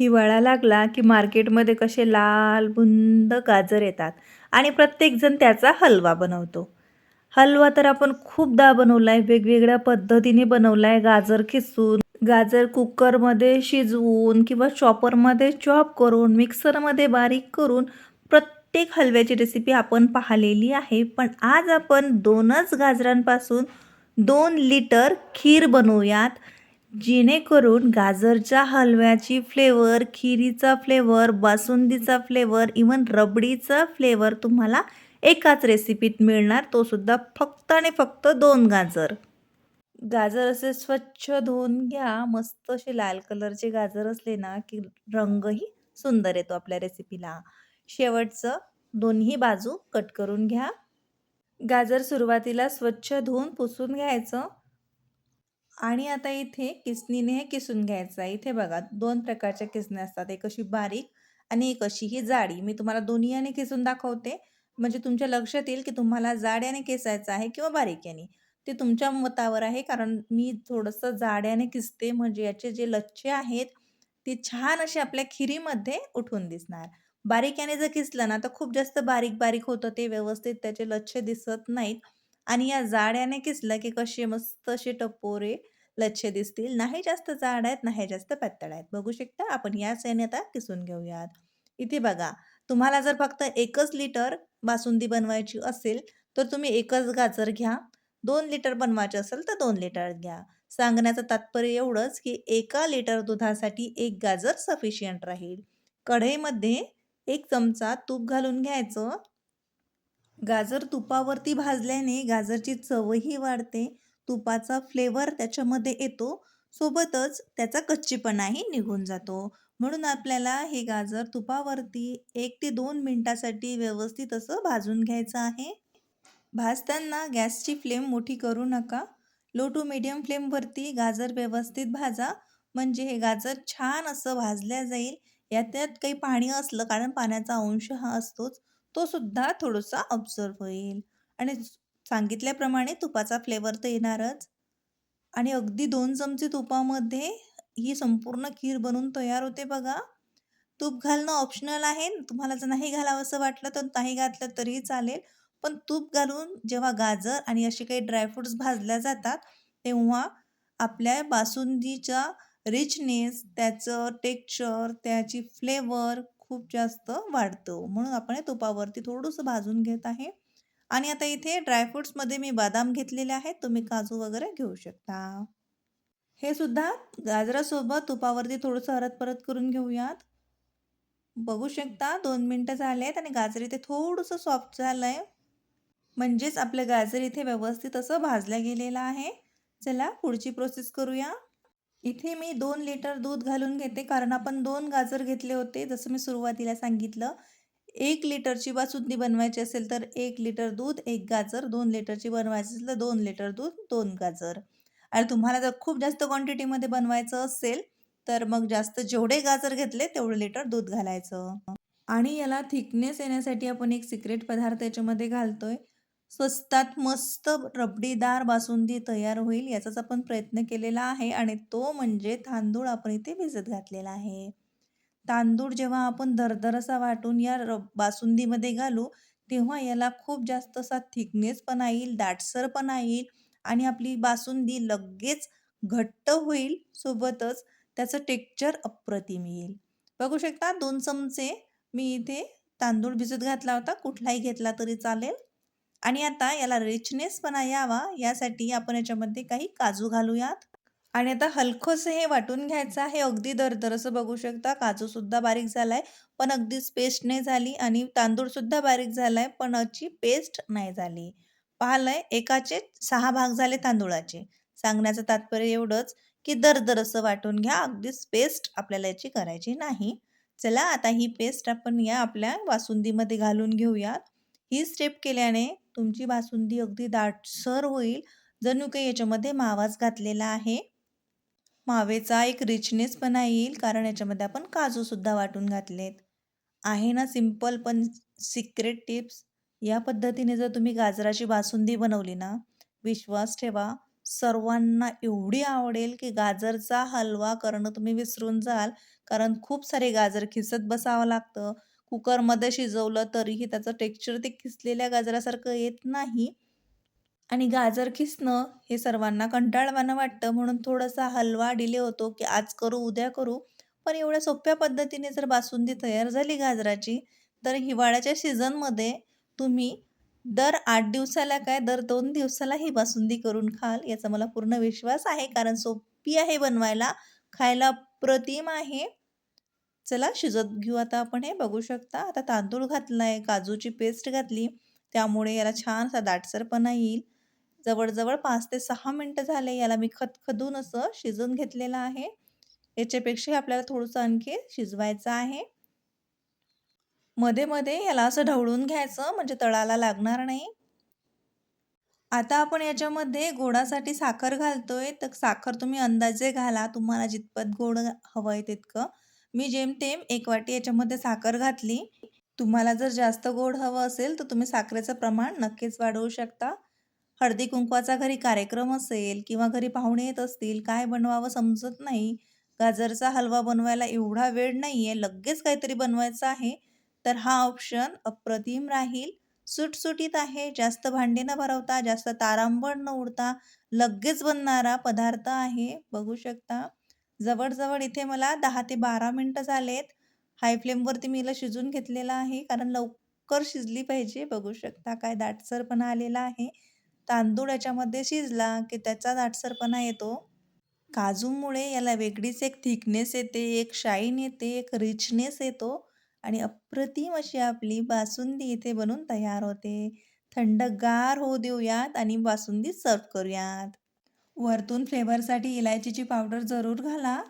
हिवाळा लागला की मार्केटमध्ये कसे लाल बुंद गाजर येतात आणि प्रत्येकजण त्याचा हलवा बनवतो. हलवा तर आपण खूपदा बनवला आहे वेगवेगळ्या पद्धतीने बनवला आहे गाजर खिसून गाजर कुकरमध्ये शिजवून किंवा चॉपरमध्ये चॉप करून मिक्सरमध्ये बारीक करून प्रत्येक हलव्याची रेसिपी आपण पाहिलेली आहे. पण आज आपण दोनच गाजरांपासून दोन लिटर खीर बनवूयात. जेणेकरून गाजरच्या हलव्याची फ्लेवर खिरीचा फ्लेवर बासुंदीचा फ्लेवर इवन रबडीचा फ्लेवर तुम्हाला एकाच रेसिपीत मिळणार. तो सुद्धा फक्त आणि फक्त दोन गाजर. गाजर असे स्वच्छ धुवून घ्या. मस्त असे लाल कलरचे गाजर असले ना की रंगही सुंदर येतो आपल्या रेसिपीला शेवटचं दोन्ही बाजू कट करून घ्या. गाजर सुरुवातीला स्वच्छ धुवून पुसून घ्यायचं. आणि आता इथे किसनीने हे किसून घ्यायचं आहे. इथे बघा दोन प्रकारच्या किसण्या असतात. एक अशी बारीक आणि एक अशी ही जाडी. मी तुम्हाला दोन्ही याने किसून दाखवते. म्हणजे तुमच्या लक्षात येईल की तुम्हाला जाड्याने केसायचं आहे किंवा बारीक याने ते तुमच्या मतावर आहे. कारण मी थोडंसं जाड्याने किसते. म्हणजे याचे जे लच्छे आहेत ते छान असे आपल्या खिरीमध्ये उठून दिसणार. बारीक याने जर किसलं ना तर खूप जास्त बारीक बारीक होतं ते. व्यवस्थित त्याचे लच्छे दिसत नाहीत. आणि या जाड्याने किसलं की कसे मस्त असे टपोरे लच्छे दिसतील. नाही जास्त जाड आहेत नाही जास्त पातळ आहेत. बघू शकता आपण या याने आता किसून घेऊयात. इथे बघा तुम्हाला जर फक्त एकच लिटर बासुंदी बनवायची असेल तर तुम्ही एकच गाजर घ्या. दोन लिटर बनवायचे असेल तर दोन लिटर घ्या. सांगण्याचं तात्पर्य एवढंच की एका लिटर दुधासाठी एक गाजर सफिशियंट राहील. कढईमध्ये एक चमचा तूप घालून घ्यायचं. गाजर तुपावरती भाजल्याने गाजरची चवही वाढते. तुपाचा फ्लेवर त्याच्यामध्ये येतो. सोबतच त्याचा कच्चीपणाही निघून जातो. म्हणून आपल्याला हे गाजर तुपावरती एक ते दोन मिनटासाठी व्यवस्थित असं भाजून घ्यायचं आहे. भाजताना गॅसची फ्लेम मोठी करू नका. लो टू मिडियम फ्लेमवरती गाजर व्यवस्थित भाजा. म्हणजे हे गाजर छान असं भाजल्या जाईल. यात त्यात काही पाणी असलं कारण पाण्याचा अंश हा असतोच. तो सुद्धा थोडासा ऑब्झर्व होईल. आणि सांगितल्याप्रमाणे तुपाचा फ्लेवर तर येणारच. आणि अगदी दोन चमचे तुपामध्ये ही संपूर्ण खीर बनवून तयार होते बघा. तूप घालणं ऑप्शनल आहे. तुम्हाला जर नाही घालावं असं वाटलं तर नाही घातलं तरीही चालेल. पण तूप घालून जेव्हा गाजर आणि असे काही ड्रायफ्रुट्स भाजल्या जातात तेव्हा आपल्या बासुंदीच्या रिचनेस त्याचं टेक्स्चर त्याची फ्लेवर खूप जास्त वाढतो. म्हणून आपण हे तुपावरती थोडंसं भाजून घेत आहे. आणि आता इथे ड्रायफ्रुट्समध्ये मी बदाम घेतलेले आहेत. तुम्ही काजू वगैरे घेऊ शकता. हे सुद्धा गाजरासोबत तुपावरती थोडंसं हरत परत करून घेऊयात. बघू शकता दोन मिनटं झाले आहेत आणि गाजर इथे थोडंसं सॉफ्ट झालं आहे म्हणजेच आपलं गाजर इथे व्यवस्थित असं भाजलं गेलेलं आहे. चला पुढची प्रोसेस करूया. इथे मी दोन लिटर दूध घालून घेते कारण आपण दोन गाजर घेतले होते जसं मी सुरुवातीला सांगितलं. एक लिटरची बासुंदी बनवायची असेल तर एक लिटर दूध एक गाजर दोन लिटरची बनवायची असेल तर दोन लिटर दूध दोन गाजर. आणि तुम्हाला जर खूप जास्त क्वांटिटीमध्ये बनवायचं असेल तर मग जास्त जेवढे गाजर घेतले तेवढं लिटर दूध घालायचं. आणि याला थिकनेस येण्यासाठी आपण एक सिक्रेट पदार्थ याच्यामध्ये घालतोय. स्वस्तात मस्त रबडीदार बासुंदी तयार होईल याचाच आपण प्रयत्न केलेला आहे आणि तो म्हणजे तांदूळ आपण इथे भिजत घातलेला आहे. तांदूळ जेव्हा आपण दरदर असा वाटून या रब बासुंदीमध्ये घालू तेव्हा याला खूप जास्त असा थिकनेस पण येईल दाटसर येईल आणि आपली बासुंदी लगेच घट्ट होईल सोबतच त्याचं टेक्चर अप्रतिम येईल. बघू शकता दोन चमचे मी इथे तांदूळ भिजत घातला होता कुठलाही घेतला तरी चालेल. आणि आता याला रिचनेसपणा यावा यासाठी आपण याच्यामध्ये काही काजू घालूयात. आणि आता हलकंसं हे वाटून घ्यायचं आहे. अगदी दरदर असं बघू शकता काजूसुद्धा बारीक झाला आहे पण अगदीच पेस्ट नाही झाली आणि तांदूळसुद्धा बारीक झाला आहे पण याची पेस्ट नाही झाली. पाहिलंय एकाचे सहा भाग झाले तांदूळाचे. सांगण्याचं तात्पर्य एवढंच की दरदर असं वाटून घ्या अगदीच पेस्ट आपल्याला याची करायची नाही. चला आता ही पेस्ट आपण या आपल्या वासुंदीमध्ये घालून घेऊयात. ही स्टेप केल्याने तुमची बासुंदी अगदी दाटसर होईल जणू काही याच्यामध्ये मावाच घातलेला आहे मावेचा एक रिचनेस पण येईल कारण याच्यामध्ये आपण काजूसुद्धा वाटून घातलेत आहे ना सिंपल पण सिक्रेट टिप्स या पद्धतीने जर तुम्ही गाजराची बासुंदी बनवली ना विश्वास ठेवा सर्वांना एवढी आवडेल की गाजरचा हलवा करणं तुम्ही विसरून जाल. कारण खूप सारे गाजर खिसत बसावं लागतं. कुकरमध्ये शिजवलं तरीही त्याचं टेक्स्चर ते खिसलेल्या गाजरासारखं येत नाही. आणि गाजर खिसणं हे सर्वांना कंटाळवाणं वाटतं म्हणून थोडासा हलवा डिले होतो, की आज करू, उद्या करू. पण एवढ्या सोप्या पद्धतीने जर बासुंदी तयार झाली गाजराची, तर हिवाळ्याच्या सीझनमध्ये तुम्ही दर आठ दिवसाला काय दर दोन दिवसाला ही बासुंदी करून खाल याचा मला पूर्ण विश्वास आहे. कारण सोपी आहे बनवायला, खायला अप्रतिम आहे. चला शिजत घेऊ आता आपण हे बघू शकता. आता तांदूळ घातलाय, काजूची पेस्ट घातली, त्यामुळे याला छान असा दाटसरपणा येईल. जवळजवळ पाच ते सहा मिनटं झाले याला मी खदखदून असं शिजून घेतलेलं आहे. याच्यापेक्षाही आपल्याला थोडंसं आणखी शिजवायचं आहे. मध्ये-मध्ये याला असं ढवळून घ्यायचं म्हणजे तळाला लागणार नाही. आता आपण याच्यामध्ये गोडासाठी साखर घालतोय, तर साखर तुम्ही अंदाजे घाला. तुम्हाला जितपत गोड हवंय तितकं. मी जेमतेम एक वाटी याच्यामध्ये साखर घातली. तुम्हाला जर जास्त गोड हवं असेल, तर तुम्ही साखरेचं प्रमाण नक्कीच वाढवू शकता. हळदी-कुंकवाचा घरी कार्यक्रम असेल किंवा घरी पाहुणे येत असतील, काय बनवावं समजत नाही, गाजरचा हलवा बनवायला एवढा वेळ नाही आहे लगेच काहीतरी बनवायचं आहे, तर हा ऑप्शन अप्रतिम राहील. सुटसुटीत आहे, जास्त भांडी न भरवता, जास्त तारांबळ न उडता लगेच बनणारा पदार्थ आहे. बघू शकता. जवळजवळ इथे मला दहा ते बारा मिनटं झालेत. हाय फ्लेमवरती मी हिला शिजून घेतलेलं आहे, कारण लवकर शिजली पाहिजे. बघू शकता काय दाटसरपणा आलेला आहे. तांदूळ याच्यामध्ये शिजला, की त्याचा दाटसरपणा येतो. काजूमुळे याला वेगळीच एक थिकनेस येते, एक शाईन येते, एक रिचनेस येतो आणि अप्रतिम अशी आपली बासुंदी इथे बनून तयार होते. थंडगार होऊ देऊयात आणि बासुंदी सर्व करूयात. वरतून फ्लेवरसाठी इलायचीची पावडर जरूर घाला.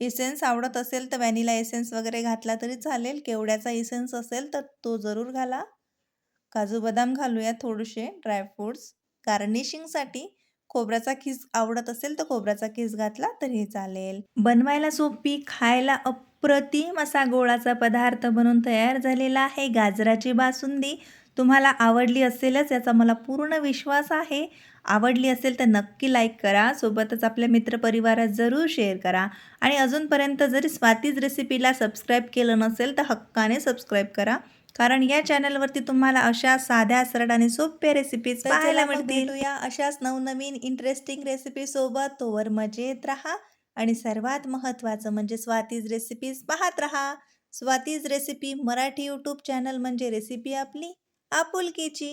एसेन्स आवडत असेल तर व्हॅनिला एसेन्स वगैरे घातला तरी चालेल. केवड्याचा एसेन्स असेल तर तो जरूर घाला. काजू बदाम घालूया थोडेसे ड्रायफ्रुट्स. गार्निशिंगसाठी खोबऱ्याचा खीस आवडत असेल तर खोबऱ्याचा खीस घातला तरी चालेल. बनवायला सोपी, खायला अप्रतिम असा गोळाचा पदार्थ बनून तयार झालेला आहे गाजराची बासुंदी. तुम्हाला आवडली असेलच याचा मला पूर्ण विश्वास आहे. आवडली असेल तर नक्की लाईक करा. सोबतच आपल्या मित्रपरिवारात जरूर शेअर करा आणि अजूनपर्यंत जरी स्वातीज रेसिपीला सबस्क्राईब केलं नसेल तर हक्काने सबस्क्राईब करा. कारण या चॅनलवरती तुम्हाला अशा साध्या, सरळ आणि सोप्या रेसिपीज पाहायला मिळतील. भेटूया अशाच नवनवीन इंटरेस्टिंग रेसिपीसोबत. तोवर मजेत राहा आणि सर्वात महत्त्वाचं म्हणजे स्वातीज रेसिपीज पाहत राहा. Swati's recipe Marathi YouTube channel म्हणजे रेसिपी आपली आपुलकीची.